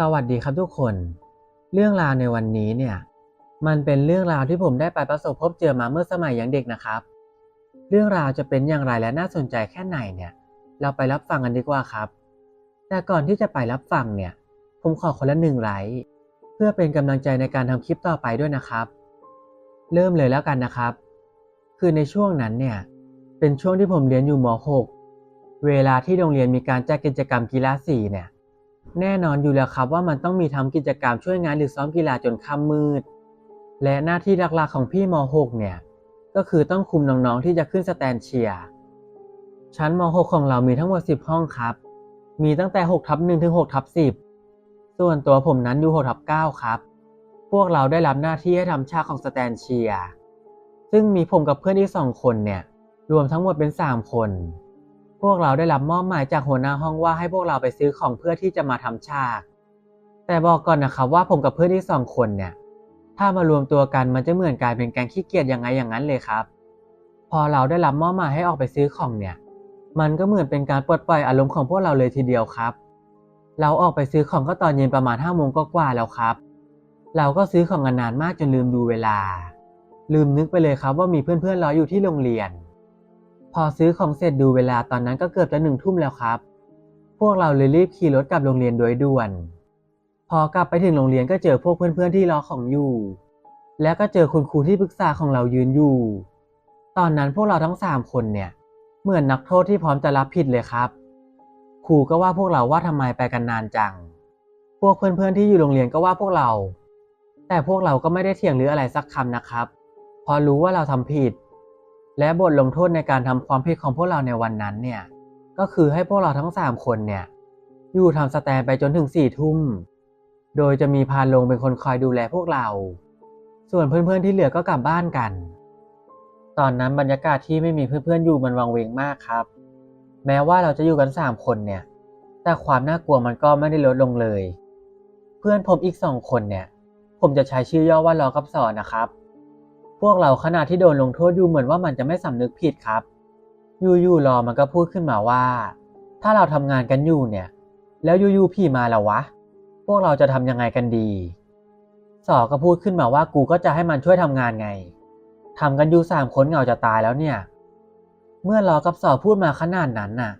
สวัสดีครับทุกคน เรื่องราวในวันนี้เนี่ย มันเป็นเรื่องราวที่ผมได้ไปประสบพบเจอมาเมื่อสมัยยังเด็กนะครับ เรื่องราวจะเป็นอย่างไรและน่าสนใจแค่ไหนเนี่ย เราไปรับฟังกันดีกว่าครับ แต่ก่อนที่จะไปรับฟังเนี่ย ผมขอคนละหนึ่งไลค์เพื่อเป็นกำลังใจในการทำคลิปต่อไปด้วยนะครับ เริ่มเลยแล้วกันนะครับ คือในช่วงนั้นเนี่ย เป็นช่วงที่ผมเรียนอยู่ม .6 เวลาที่โรงเรียนมีการจัดกิจกรรมกีฬาสีเนี่ย แน่นอนอยู่แล้วครับว่ามันต้องมีทำกิจกรรมช่วยงานหรือซ้อมกีฬาจนค่ำมืด และหน้าที่หลักๆของพี่ม .6 เนี่ย ก็คือต้องคุมน้องๆที่จะขึ้นสแตนเชียร์ชั้นม .6 ของเรามีทั้งหมด 10 ห้องครับ มีตั้งแต่6ทับ1ถึง6ทับ10 ส่วนตัวผมนั้นอยู่6ทับ9ครับ พวกเราได้รับหน้าที่ให้ทำฉากของสแตนเชียร์ซึ่งมีผมกับเพื่อนอีกสองคนเนี่ย รวมทั้งหมดเป็น 3 คน พวกเราได้รับมอบหมายจากหัวหน้าห้องว่าให้พวกเราไปซื้อของเพื่อที่จะมาทำฉาก แต่บอกก่อนนะครับว่าผมกับเพื่อนที่สองคนเนี่ย ถ้ามารวมตัวกันมันจะเหมือนกลายเป็นแก๊งขี้เกียจยังไงอย่างนั้นเลยครับ พอเราได้รับมอบหมายให้ออกไปซื้อของเนี่ย มันก็เหมือนเป็นการปลดปล่อยอารมณ์ของพวกเราเลยทีเดียวครับ เราออกไปซื้อของก็ตอนเย็นประมาณห้าโมงก็กว่าแล้วครับ เราก็ซื้อของกันนานมากจนลืมดูเวลา ลืมนึกไปเลยครับว่ามีเพื่อนๆรออยู่ที่โรงเรียน พอซื้อของเสร็จดูเวลาตอนนั้นก็เกือบจะหนึ่งทุ่มแล้วครับ พวกเราเลยรีบขี่รถกลับโรงเรียนโดยด่วน พอกลับไปถึงโรงเรียนก็เจอพวกเพื่อนๆที่รอของอยู่ แล้วก็เจอคุณครูที่ปรึกษาของเรายืนอยู่ ตอนนั้นพวกเราทั้งสามคนเนี่ย เหมือนนักโทษที่พร้อมจะรับผิดเลยครับ ครูก็ว่าพวกเราว่าทำไมไปกันนานจัง พวกเพื่อนๆที่อยู่โรงเรียนก็ว่าพวกเรา แต่พวกเราก็ไม่ได้เถียงหรืออะไรสักคำนะครับ พอรู้ว่าเราทำผิด และบทลงโทษในการทำความผิดของพวกเราในวันนั้นเนี่ย ก็คือให้พวกเราทั้งสามคนเนี่ย อยู่ทำสแตนไปจนถึงสี่ทุ่ม โดยจะมีพานลงเป็นคนคอยดูแลพวกเรา ส่วนเพื่อนๆที่เหลือก็กลับบ้านกัน ตอนนั้นบรรยากาศที่ไม่มีเพื่อนๆอยู่มันวังเวงมากครับ แม้ว่าเราจะอยู่กันสามคนเนี่ย แต่ความน่ากลัวมันก็ไม่ได้ลดลงเลย เพื่อนผมอีกสองคนเนี่ย ผมจะใช้ชื่อย่อว่ารอกับสอนนะครับ วกเราขณะที่โดนลงโทษอยู่เหมือนว่ามันจะไม่สำนึกผิดครับอยู่ๆรอมันก็พูดขึ้นมาว่า ถ้าเราทำงานกันอยู่เนี่ย แล้วอยู่ๆพี่มาแล้ววะ พวกเราจะทำยังไงกันดี สอก็พูดขึ้นมาว่ากูก็จะให้มันช่วยทำงานไงทำกันอยู่สามคนเหงาจะตายแล้วเนี่ย เมื่อรอกับสอพูดมาขนาดนั้นน่ะ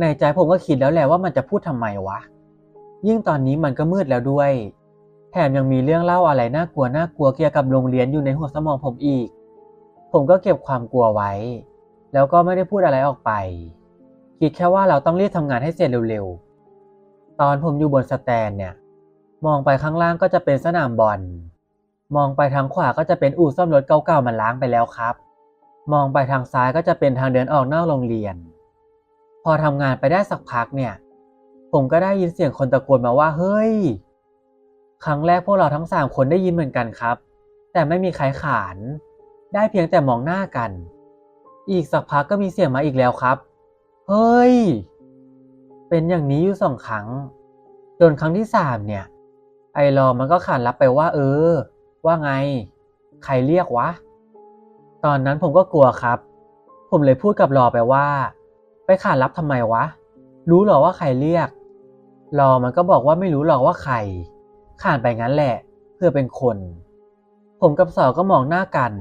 ในใจผมก็คิดแล้วแหละว่ามันจะพูดทำไมวะ ยิ่งตอนนี้มันก็มืดแล้วด้วย แถมยังมีเรื่องเล่าอะไรน่ากลัวน่ากลัวเกี่ยวกับโรงเรียนอยู่ในหัวสมองผมอีก ผมก็เก็บความกลัวไว้ แล้วก็ไม่ได้พูดอะไรออกไป คิดแค่ว่าเราต้องรีบทำงานให้เสร็จเร็วๆ ตอนผมอยู่บนสแตนเนี่ย มองไปข้างล่างก็จะเป็นสนามบอล มองไปทางขวาก็จะเป็นอู่ซ่อมรถเก่าๆมันล้างไปแล้วครับ มองไปทางซ้ายก็จะเป็นทางเดินออกนอกโรงเรียน พอทำงานไปได้สักพักเนี่ย ผมก็ได้ยินเสียงคนตะโกนมาว่าเฮ้ย ครั้งแรกพวกเราทั้งสามคนได้ยินเหมือนกันครับ แต่ไม่มีใครขาน ได้เพียงแต่มองหน้ากัน อีกสักพักก็มีเสียงมาอีกแล้วครับ เฮ้ย เป็นอย่างนี้อยู่สองครั้ง จนครั้งที่สามเนี่ย ไอรอมันก็ขานรับไปว่า เออ ว่าไง ใครเรียกวะ ตอนนั้นผมก็กลัวครับ ผมเลยพูดกับรอไปว่า ไปขานรับทำไมวะ รู้หรอว่าใครเรียก รอมันก็บอกว่าไม่รู้หรอกว่าใคร ขานไปงั้นแหละ เพื่อเป็นคน ผมกับสอก็มองหน้ากัน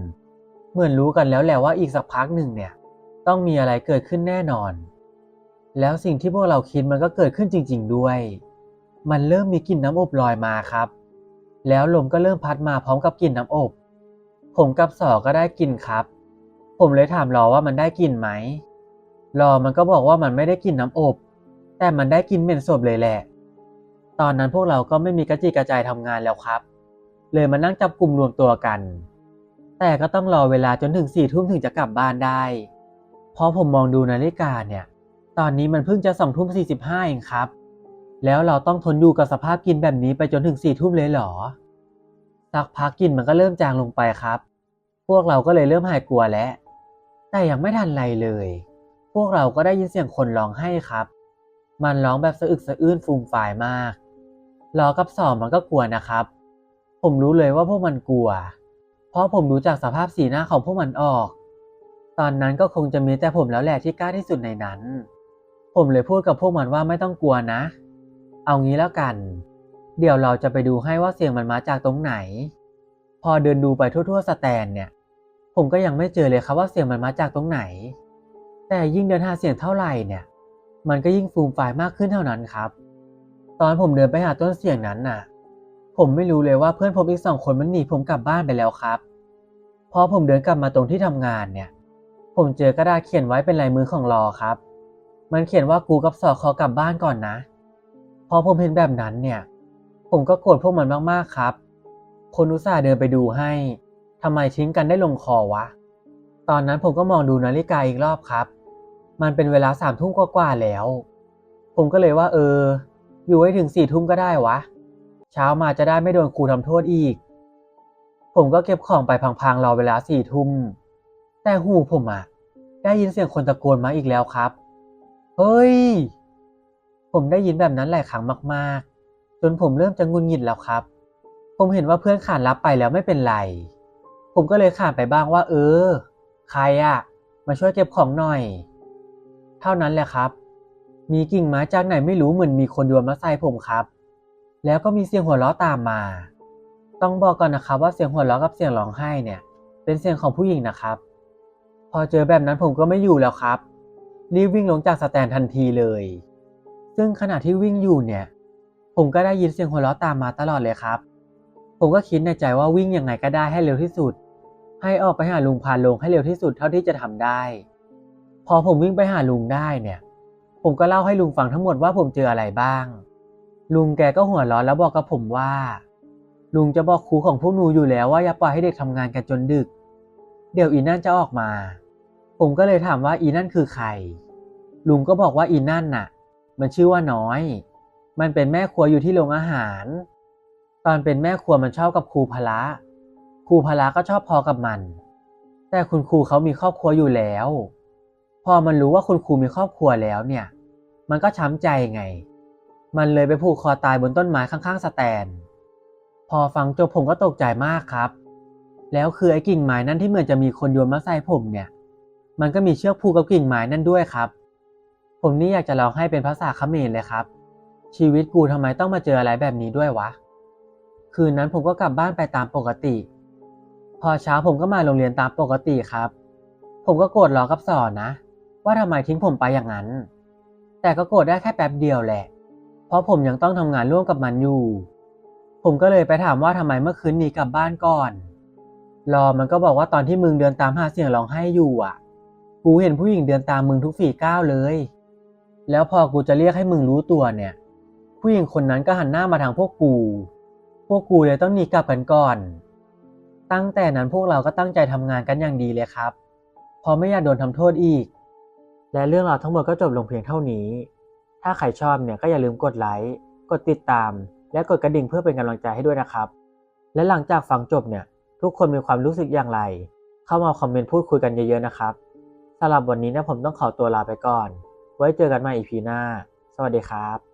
เหมือนรู้กันแล้วแหละว่าอีกสักพักหนึ่งเนี่ย ต้องมีอะไรเกิดขึ้นแน่นอน แล้วสิ่งที่พวกเราคิดมันก็เกิดขึ้นจริง ๆ ด้วย มันเริ่มมีกลิ่นน้ำอบลอยมาครับ แล้วลมก็เริ่มพัดมาพร้อมกับกลิ่นน้ำอบ ผมกับสอก็ได้กลิ่นครับ ผมเลยถามรอว่ามันได้กลิ่นไหมรอมันก็บอกว่ามันไม่ได้กลิ่นน้ำอบ แต่มันได้กลิ่นเหม็นศพเลยแหละ ตอนนั้นพวกเราก็ไม่มีกระจิกกระจายทำงานแล้วครับ เลยมานั่งจับกลุ่มรวมตัวกัน แต่ก็ต้องรอเวลาจนถึงสี่ทุ่มถึงจะกลับบ้านได้ เพราะผมมองดูนาฬิกาเนี่ย ตอนนี้มันเพิ่งจะสองทุ่มสี่สิบห้าเองครับ แล้วเราต้องทนอยู่กับสภาพกินแบบนี้ไปจนถึงสี่ทุ่มเลยเหรอ สักพักกินมันก็เริ่มจางลงไปครับ พวกเราก็เลยเริ่มหายกลัวแล้ว แต่ยังไม่ทันไรเลย พวกเราก็ได้ยินเสียงคนร้องไห้ครับ มันร้องแบบสะอึกสะอื้นฟูมฝ่ายมาก รอกับสองมันก็กลัวนะครับ ผมรู้เลยว่าพวกมันกลัว เพราะผมรู้จากสภาพสีหน้าของพวกมันออก ตอนนั้นก็คงจะมีแต่ผมแล้วแหละที่กล้าที่สุดในนั้น ผมเลยพูดกับพวกมันว่าไม่ต้องกลัวนะ เอางี้แล้วกัน เดี๋ยวเราจะไปดูให้ว่าเสียงมันมาจากตรงไหน พอเดินดูไปทั่วๆสแตนเนี่ย ผมก็ยังไม่เจอเลยครับว่าเสียงมันมาจากตรงไหน แต่ยิ่งเดินหาเสียงเท่าไหร่เนี่ย มันก็ยิ่งฟูมฟายมากขึ้นเท่านั้นครับ ตอนผมเดินไปหาต้นเสียงนั้นน่ะ ผมไม่รู้เลยว่าเพื่อนผมอีกสองคนมันหนีผมกลับบ้านไปแล้วครับพอผมเดินกลับมาตรงที่ทำงานเนี่ย ผมเจอกระดาษเขียนไว้เป็นลายมือของรอครับ มันเขียนว่ากูกับสอขอกลับบ้านก่อนนะ พอผมเห็นแบบนั้นเนี่ย ผมก็โกรธพวกมันมากๆครับ คนอุตส่าห์เดินไปดูให้ทำไมทิ้งกันได้ลงคอวะ ตอนนั้นผมก็มองดูนาฬิกาอีกรอบครับ มันเป็นเวลาสามทุ่มกว่าๆแล้ว ผมก็เลยว่าเออ อยู่ให้ถึงสี่ทุ่มก็ได้วะ เช้ามาจะได้ไม่โดนครูทำโทษอีก ผมก็เก็บของไปพังๆรอเวลาสี่ทุ่ม แต่หูผมอะได้ยินเสียงคนตะโกนมาอีกแล้วครับ เฮ้ย ผมได้ยินแบบนั้นหลายครั้งมากๆ จนผมเริ่มจะงุนงิดแล้วครับ ผมเห็นว่าเพื่อนขานรับไปแล้วไม่เป็นไร ผมก็เลยขานไปบ้างว่า เออ ใครอะมาช่วยเก็บของหน่อย เท่านั้นแหละครับ มีกิ่งไม้จากไหนไม่รู้เหมือนมีคนโยนมาใส่ผมครับ แล้วก็มีเสียงหัวเราะตามมา ต้องบอกก่อนนะครับว่าเสียงหัวเราะกับเสียงร้องไห้เนี่ย เป็นเสียงของผู้หญิงนะครับ พอเจอแบบนั้นผมก็ไม่อยู่แล้วครับ รีบวิ่งลงจากสแตนทันทีเลย ซึ่งขณะที่วิ่งอยู่เนี่ย ผมก็ได้ยินเสียงหัวเราะตามมาตลอดเลยครับ ผมก็คิดในใจว่าวิ่งยังไงก็ได้ให้เร็วที่สุด ให้ออกไปหาลุงพานลงให้เร็วที่สุดเท่าที่จะทำได้ พอผมวิ่งไปหาลุงได้เนี่ย ผมก็เล่าให้ลุงฟังทั้งหมดว่าผมเจออะไรบ้าง ลุงแกก็หัวเราะแล้วบอกกับผมว่า ลุงจะบอกครูของพวกหนูอยู่แล้วว่าอย่าปล่อยให้เด็กทำงานกันจนดึก เดี๋ยวอีนั่นจะออกมา ผมก็เลยถามว่าอีนั่นคือใคร ลุงก็บอกว่าอีนั่นน่ะ มันชื่อว่าน้อย มันเป็นแม่ครัวอยู่ที่โรงอาหาร ตอนเป็นแม่ครัวมันชอบกับครูพละ ครูพละก็ชอบพอกับมัน แต่คุณครูเขามีครอบครัวอยู่แล้ว อมันรู้ว่าคุณครูมีครอบครัวแล้วเนี่ย มันก็ช้ำใจไง มันเลยไปผูกคอตายบนต้นไม้ข้างๆสแตน พอฟังจบผมก็ตกใจมากครับ แล้วคือไอ้กิ่งไม้นั่นที่เหมือนจะมีคนโยนมาใส่ผมเนี่ย มันก็มีเชือกผูกกับกิ่งไม้นั่นด้วยครับ ผมนี่อยากจะร้องให้เป็นภาษาเขมรเลยครับ ชีวิตกูทำไมต้องมาเจออะไรแบบนี้ด้วยวะ คืนนั้นผมก็กลับบ้านไปตามปกติ พอเช้าผมก็มาโรงเรียนตามปกติครับ ผมก็โกรธล้อกับสอนนะ ว่าทำไมทิ้งผมไปอย่างนั้น แต่ก็โกรธได้แค่แป๊บเดียวแหละ เพราะผมยังต้องทำงานร่วมกับมันอยู่ ผมก็เลยไปถามว่าทำไมเมื่อคืนหนีกลับบ้านก่อน รอมันก็บอกว่าตอนที่มึงเดินตามหาเสียงร้องไห้อยู่อะ กูเห็นผู้หญิงเดินตามมึงทุกฝีก้าวเลย แล้วพอกูจะเรียกให้มึงรู้ตัวเนี่ย ผู้หญิงคนนั้นก็หันหน้ามาทางพวกกู พวกกูเลยต้องหนีกลับกันก่อน ตั้งแต่นั้นพวกเราก็ตั้งใจทำงานกันอย่างดีเลยครับพราะไม่อยากโดนทำโทษอีก และเรื่องราวทั้งหมดก็จบลงเพียงเท่านี้ ถ้าใครชอบเนี่ยก็อย่าลืมกดไลค์ กดติดตาม และกดกระดิ่งเพื่อเป็นกำลังใจให้ด้วยนะครับ และหลังจากฟังจบเนี่ยทุกคนมีความรู้สึกอย่างไร เข้ามาคอมเมนต์พูดคุยกันเยอะๆนะครับสำหรับวันนี้นะผมต้องขอตัวลาไปก่อน ไว้เจอกันใหม่อีพีหน้า สวัสดีครับ